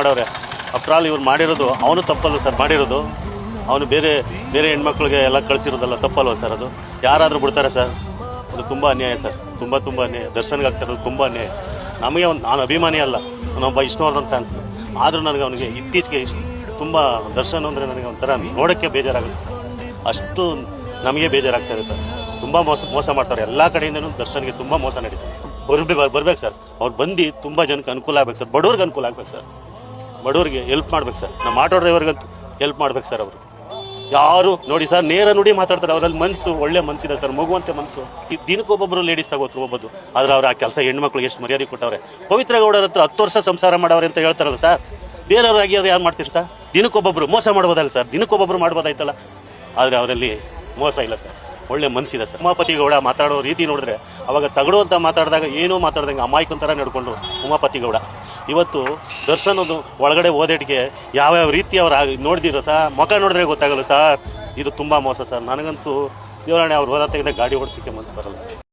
ಮಾಡವ್ರೆ ಅಪ್ರ ಆಲ್ ಇವ್ರು ಮಾಡಿರೋದು, ಅವನು ತಪ್ಪಲ್ಲ ಸರ್ ಮಾಡಿರೋದು. ಅವನು ಬೇರೆ ಬೇರೆ ಹೆಣ್ಮಕ್ಳಿಗೆ ಎಲ್ಲ ಕಳಿಸಿರೋದಲ್ಲ ತಪ್ಪಲ್ವ ಸರ್ ಅದು? ಯಾರಾದರೂ ಬಿಡ್ತಾರೆ ಸರ್? ಅದು ತುಂಬ ಅನ್ಯಾಯ ಸರ್. ತುಂಬ ತುಂಬ ಅನ್ಯಾಯ. ದರ್ಶನ್ಗೆ ಆಗ್ತಿರೋದು ತುಂಬ ಅನ್ಯಾಯ. ನಮಗೆ ಒಂದು, ನಾನು ಅಭಿಮಾನಿ ಅಲ್ಲ. ನಾನೊಬ್ಬ ವಿಷ್ಣುವರ್ಧನ್ ಫ್ಯಾನ್ಸ್ ಆದರೂ ನನಗೆ ಅವನಿಗೆ ಇತ್ತೀಚೆಗೆ ಇಷ್ಟು. ತುಂಬ ದರ್ಶನ್ ಅಂದರೆ ನನಗೆ ಒಂಥರ ನೋಡೋಕ್ಕೆ ಬೇಜಾರಾಗುತ್ತೆ ಅಷ್ಟು ನಮಗೆ ಬೇಜಾರಾಗ್ತಾರೆ ಸರ್. ತುಂಬ ಮೋಸ ಮೋಸ ಮಾಡ್ತಾರೆ. ಎಲ್ಲ ಕಡೆಯಿಂದನೂ ದರ್ಶನ್ಗೆ ತುಂಬ ಮೋಸ ನಡೀತಾರೆ ಸರ್. ಬರ್ಬೇಕು ಬರ್ಬೇಕು ಸರ್. ಅವ್ರು ಬಂದು ತುಂಬ ಜನಕ್ಕೆ ಅನುಕೂಲ ಆಗ್ಬೇಕು ಸರ್. ಬಡವ್ರಿಗೆ ಅನುಕೂಲ ಆಗ್ಬೇಕು ಸರ್. ಬಡವ್ರಿಗೆ ಹೆಲ್ಪ್ ಮಾಡ್ಬೇಕು ಸರ್ ನಮ್ಮ ಆಟೋ ಡ್ರೈವರ್ಗಂತೂ ಹೆಲ್ಪ್ ಮಾಡ್ಬೇಕು ಸರ್ ಅವರು. ಯಾರು ನೋಡಿ ಸರ್ ನೇರ ನುಡಿ ಮಾತಾಡ್ತಾರೆ. ಅವರಲ್ಲಿ ಮನಸ್ಸು ಒಳ್ಳೆ ಮನಸ್ಸಿದೆ ಸರ್ ಮಗುವಂತೆ ಮನಸ್ಸು ಈ ದಿನಕ್ಕೊಬ್ಬೊಬ್ಬರು ಲೇಡೀಸ್ ತಗೋತ್ರು ಒಬ್ಬದು ಆದ್ರೆ ಅವ್ರು ಆ ಕೆಲಸ ಹೆಣ್ಮಕ್ಳು ಎಷ್ಟು ಮರ್ಯಾದೆ ಕೊಟ್ಟವ್ರೆ. ಪವಿತ್ರ ಗೌಡರ ಹತ್ರ ಹತ್ತು ವರ್ಷ ಸಂಸಾರ ಮಾಡವ್ರೆ ಅಂತ ಹೇಳ್ತಾರಲ್ಲ ಸರ್ ಬೇರೆಯವ್ರಾಗಿ ಅವ್ರು ಯಾರು ಮಾಡ್ತೀರಿ ಸರ್ ದಿನಕ್ಕೊಬ್ಬೊಬ್ರು ಮೋಸ ಮಾಡ್ಬೋದಲ್ಲ ಸರ್ ದಿನಕ್ಕೊಬ್ಬೊಬ್ರು ಮಾಡ್ಬೋದಾಯ್ತಲ್ಲ? ಆದರೆ ಅವರಲ್ಲಿ ಮೋಸ ಇಲ್ಲ ಸರ್ ಒಳ್ಳೆ ಮನಸ್ಸಿದೆ ಸರ್. ಉಮಾಪತಿ ಗೌಡ ಮಾತಾಡೋ ರೀತಿ ನೋಡಿದ್ರೆ ಅವಾಗ ತಗಡು ಅಂತ ಮಾತಾಡಿದಾಗ ಏನೂ ಮಾತಾಡ್ದಂಗೆ ಅಮಾಯಕನ ಥರ ನಡ್ಕೊಂಡು ಉಮಾಪತಿ ಗೌಡ. ಇವತ್ತು ದರ್ಶನ್ ಒಂದು ಒಳಗಡೆ ಓದೇಟಿಗೆ ಯಾವ್ಯಾವ ರೀತಿ ಅವ್ರು ನೋಡಿದಿರೋ ಸರ್ ಮುಖ ನೋಡಿದ್ರೆ ಗೊತ್ತಾಗಲ್ಲ ಸರ್ ಇದು ತುಂಬ ಮೋಸ ಸರ್. ನನಗಂತೂ ದೇವರಾಣೆ ಅವ್ರು ಹೋದ ತೆಗೆದ ಗಾಡಿ ಓಡಿಸೋಕ್ಕೆ ಮನಸ್ಸು ಬರಲ್ಲ